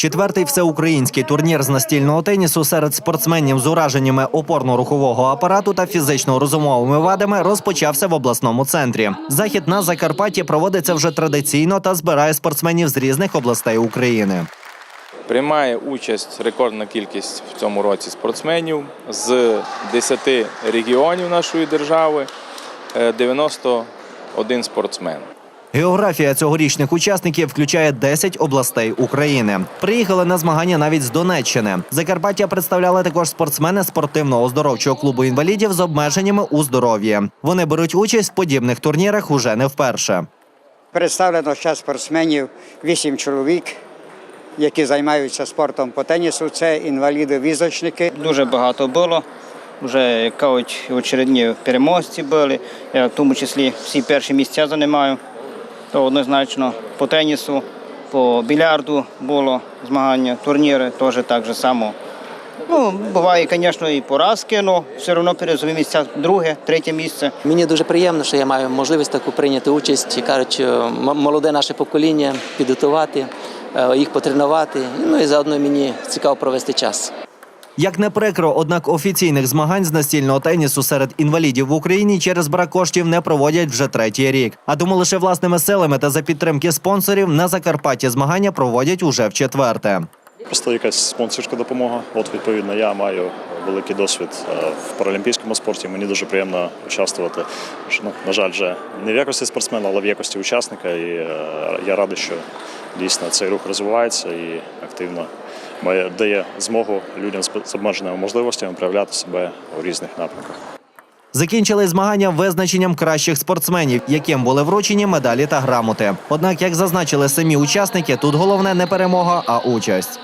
Четвертий всеукраїнський турнір з настільного тенісу серед спортсменів з ураженнями опорно-рухового апарату та фізично-розумовими вадами розпочався в обласному центрі. Захід на Закарпатті проводиться вже традиційно та збирає спортсменів з різних областей України. Приймає участь рекордна кількість в цьому році спортсменів з 10 регіонів нашої держави, е, 91 спортсмен. Географія цьогорічних учасників включає 10 областей України. Приїхали на змагання навіть з Донеччини. Закарпаття представляли також спортсмени спортивного оздоровчого клубу інвалідів з обмеженнями у здоров'ї. Вони беруть участь в подібних турнірах уже не вперше. Представлено зараз спортсменів 8 чоловік, які займаються спортом по тенісу. Це інваліди-візочники. Дуже багато було. Вже як кажуть, очередні переможці були. Я в тому числі всі перші місця займаю. То однозначно по тенісу, по більярду було змагання, турніри теж так же само. Ну, буває, звісно, і поразки, але все одно перезові місця друге, третє місце. Мені дуже приємно, що я маю можливість таку прийняти участь, і кажуть, молоде наше покоління підготувати, е, їх потренувати. Ну і заодно мені цікаво провести час. Як не прикро, однак офіційних змагань з настільного тенісу серед інвалідів в Україні через брак коштів не проводять вже третій рік. А тому лише власними силами та за підтримки спонсорів на Закарпатті змагання проводять уже в четверте. Просто якась спонсорська допомога. От відповідно, я маю великий досвід е, в паралімпійському спорті. Мені дуже приємно участвувати. Ну, на жаль, вже не в якості спортсмена, але в якості учасника. І е, я радий, що дійсно цей рух розвивається і активно дає змогу людям з обмеженими можливостями проявляти себе у різних напрямках. Закінчили змагання визначенням кращих спортсменів, яким були вручені медалі та грамоти. Однак, як зазначили самі учасники, тут головне не перемога, а участь.